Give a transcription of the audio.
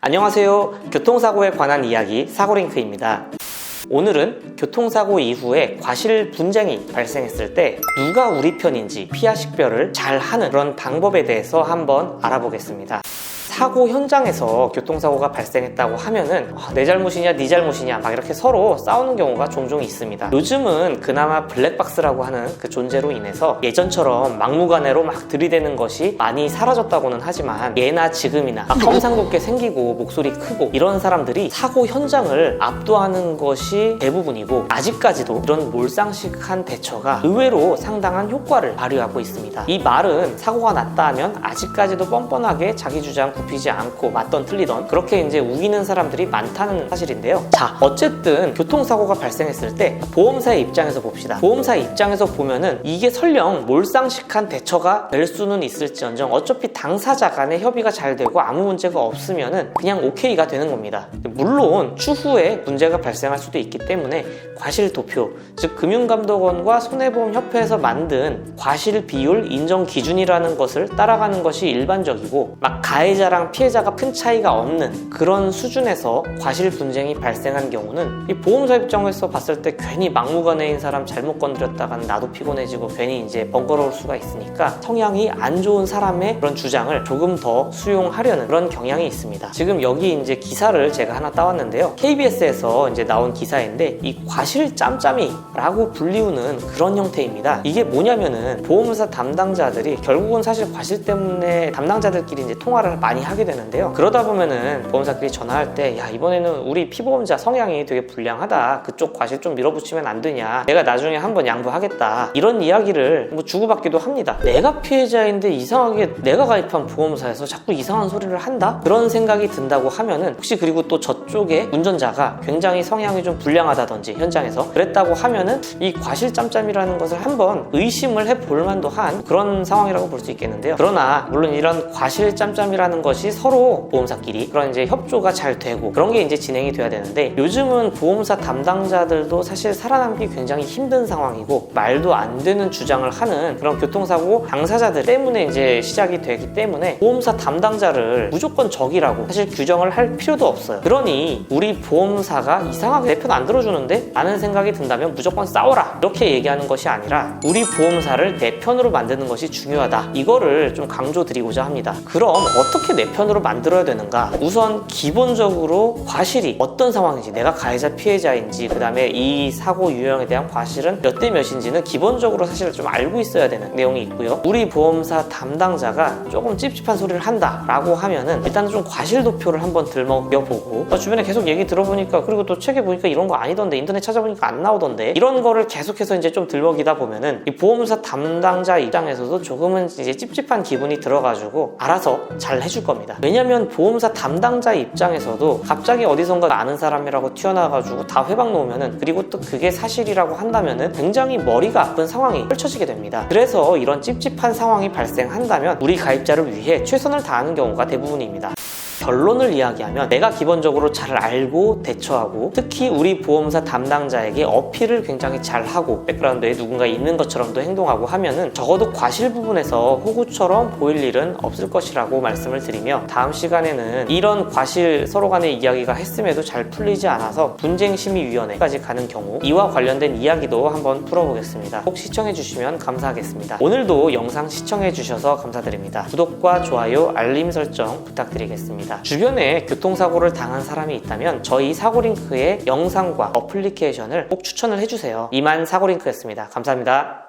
안녕하세요. 교통사고에 관한 이야기 사고링크입니다. 오늘은 교통사고 이후에 과실 분쟁이 발생했을 때 누가 우리 편인지 피하 식별을 잘 하는 그런 방법에 대해서 한번 알아보겠습니다. 사고 현장에서 교통사고가 발생했다고 하면은 아, 내 잘못이냐 네 잘못이냐 막 이렇게 서로 싸우는 경우가 종종 있습니다. 요즘은 그나마 블랙박스라고 하는 그 존재로 인해서 예전처럼 막무가내로 막 들이대는 것이 많이 사라졌다고는 하지만 예나 지금이나 막 험상궂게 생기고 목소리 크고 이런 사람들이 사고 현장을 압도하는 것이 대부분이고 아직까지도 이런 몰상식한 대처가 의외로 상당한 효과를 발휘하고 있습니다. 이 말은 사고가 났다 하면 아직까지도 뻔뻔하게 자기 주장 굽히지 않고 맞던 틀리던 그렇게 이제 우기는 사람들이 많다는 사실인데요. 자, 어쨌든 교통사고가 발생했을 때 보험사의 입장에서 봅시다. 보험사의 입장에서 보면은 이게 설령 몰상식한 대처가 될 수는 있을지언정 어차피 당사자 간의 협의가 잘 되고 아무 문제가 없으면은 그냥 오케이가 되는 겁니다. 물론 추후에 문제가 발생할 수도 있기 때문에 과실 도표, 즉 금융감독원과 손해보험협회에서 만든 과실 비율 인정 기준이라는 것을 따라가는 것이 일반적이고 막 가해자랑 피해자가 큰 차이가 없는 그런 수준에서 과실 분쟁이 발생한 경우는 이 보험사 입장에서 봤을 때 괜히 막무가내인 사람 잘못 건드렸다가는 나도 피곤해지고 괜히 이제 번거로울 수가 있으니까 성향이 안 좋은 사람의 그런 주장을 조금 더 수용하려는 그런 경향이 있습니다. 지금 여기 이제 기사를 제가 하나 따왔는데요. KBS에서 이제 나온 기사인데 이 과실 짬짬이라고 불리우는 그런 형태입니다. 이게 뭐냐면은 보험사 담당자들이 결국은 사실 과실 때문에 담당자들끼리 이제 통화를 많이 하게 되는데요. 그러다 보면은 보험사끼리 전화할 때 야 이번에는 우리 피보험자 성향이 되게 불량하다. 그쪽 과실 좀 밀어붙이면 안 되냐. 내가 나중에 한번 양보하겠다. 이런 이야기를 뭐 주고받기도 합니다. 내가 피해자인데 이상하게 내가 가입한 보험사에서 자꾸 이상한 소리를 한다? 그런 생각이 든다고 하면은 혹시 그리고 또 저쪽에 운전자가 굉장히 성향이 좀 불량하다든지 현장에서 그랬다고 하면은 이 과실 짬짬이라는 것을 한번 의심을 해볼 만도 한 그런 상황이라고 볼 수 있겠는데요. 그러나 물론 이런 과실 짬짬이라는 것이 서로 보험사끼리 그런 이제 협조가 잘 되고 그런 게 이제 진행이 돼야 되는데 요즘은 보험사 담당자들도 사실 살아남기 굉장히 힘든 상황이고 말도 안 되는 주장을 하는 그런 교통사고 당사자들 때문에 이제 시작이 되기 때문에 보험사 담당자를 무조건 적이라고 사실 규정을 할 필요도 없어요. 그러니 우리 보험사가 이상하게 내 편 안 들어주는데? 라는 생각이 든다면 무조건 싸워라 이렇게 얘기하는 것이 아니라 우리 보험사를 내 편으로 만드는 것이 중요하다 이거를 좀 강조드리고자 합니다. 그럼 어떻게 내 편으로 만들어야 되는가? 우선 기본적으로 과실이 어떤 상황인지 내가 가해자 피해자인지 그 다음에 이 사고 유형에 대한 과실은 몇 대 몇인지는 기본적으로 사실 좀 알고 있어야 되는 내용이 있고요. 우리 보험사 담당자가 조금 찝찝한 소리를 한다 라고 하면은 일단은 좀 과실 도표를 한번 들먹여보고 어, 주변에 계속 얘기 들어보니까 그리고 또 책에 보니까 이런 거 아니던데 인터넷 찾아보니까 안 나오던데 이런 거를 계속해서 이제 좀 들먹이다 보면은 이 보험사 담당자 입장에서도 조금은 이제 찝찝한 기분이 들어가지고 알아서 잘 해줄 겁니다. 왜냐면 보험사 담당자 입장에서도 갑자기 어디선가 아는 사람이라고 튀어나와가지고 다 회방 놓으면은 그리고 또 그게 사실이라고 한다면은 굉장히 머리가 아픈 상황이 펼쳐지게 됩니다. 그래서 이런 찝찝한 상황이 발생한다면 우리 가입자를 위해 최선을 다하는 경우가 대부분입니다. 결론을 이야기하면 내가 기본적으로 잘 알고 대처하고 특히 우리 보험사 담당자에게 어필을 굉장히 잘 하고 백그라운드에 누군가 있는 것처럼도 행동하고 하면은 적어도 과실 부분에서 호구처럼 보일 일은 없을 것이라고 말씀을 드리며 다음 시간에는 이런 과실 서로 간의 이야기가 했음에도 잘 풀리지 않아서 분쟁심의위원회까지 가는 경우 이와 관련된 이야기도 한번 풀어보겠습니다. 꼭 시청해주시면 감사하겠습니다. 오늘도 영상 시청해주셔서 감사드립니다. 구독과 좋아요, 알림 설정 부탁드리겠 주변에 교통사고를 당한 사람이 있다면 저희 사고링크의 영상과 어플리케이션을 꼭 추천을 해주세요. 이만 사고링크였습니다. 감사합니다.